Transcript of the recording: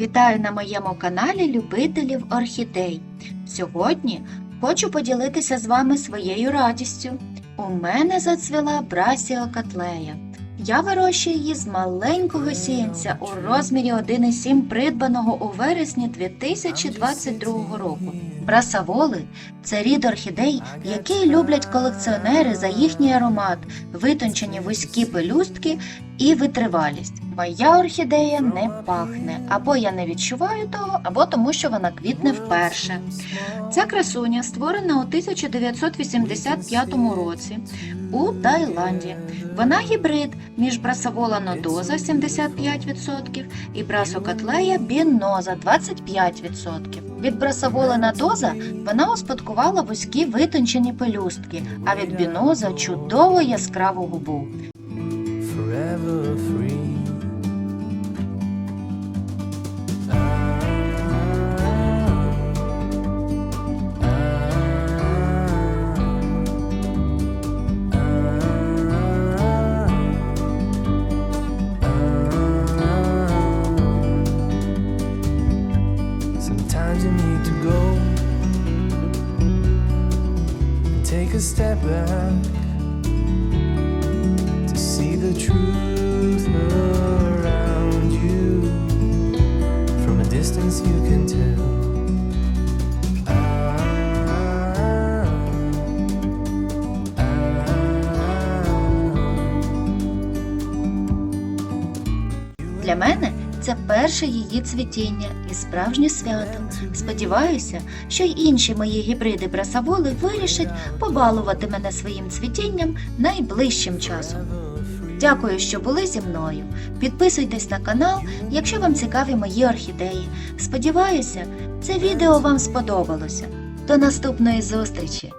Вітаю на моєму каналі любителів орхідей. Сьогодні хочу поділитися з вами своєю радістю. У мене зацвіла брасіо котлея. Я вирощую її з маленького сіянця у розмірі 1,7 придбаного у вересні 2022 року. Брасаволи це рід орхідей, який люблять колекціонери за їхній аромат, витончені вузькі пелюстки і витривалість. Моя орхідея не пахне, або я не відчуваю того, або тому, що вона квітне вперше. Ця красуня створена у 1985 році у Таїланді. Вона гібрид між брасавола нодоза 75% і брасокатлея біноза 25%. Від брасавола надоза вона успадкувала вузькі витончені пелюстки, а від біноза чудово яскраву губу. take a step back to see the truth around you. From a distance, you can tell. Для мене це перше її цвітіння і справжнє свято. Сподіваюся, що й інші мої гібриди брасаволи вирішать побалувати мене своїм цвітінням найближчим часом. Дякую, що були зі мною. Підписуйтесь на канал, якщо вам цікаві мої орхідеї. Сподіваюся, це відео вам сподобалося. До наступної зустрічі!